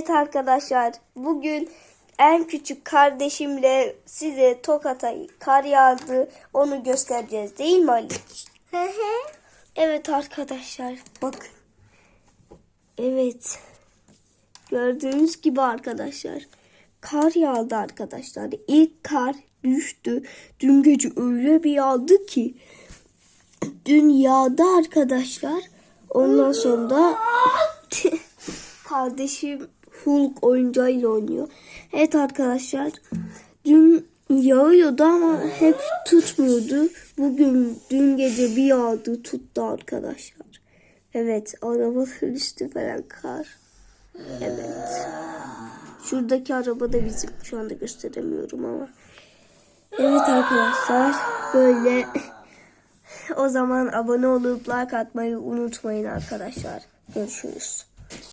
Evet arkadaşlar bugün en küçük kardeşimle size Tokat'a kar yağdı onu göstereceğiz değil mi Ali? evet arkadaşlar bakın. Evet. Gördüğünüz gibi arkadaşlar kar yağdı arkadaşlar. İlk kar düştü. Dün gece öyle bir yağdı ki dün yağdı arkadaşlar. Ondan sonra kardeşim Hulk oyuncağıyla oynuyor. Evet arkadaşlar dün yağıyordu ama hep tutmuyordu. Bugün dün gece bir yağdı tuttu arkadaşlar. Evet arabanın üstü falan kar. Evet. Şuradaki araba da bizim. Şu anda gösteremiyorum ama. Evet arkadaşlar böyle o zaman abone olup like atmayı unutmayın arkadaşlar. Görüşürüz.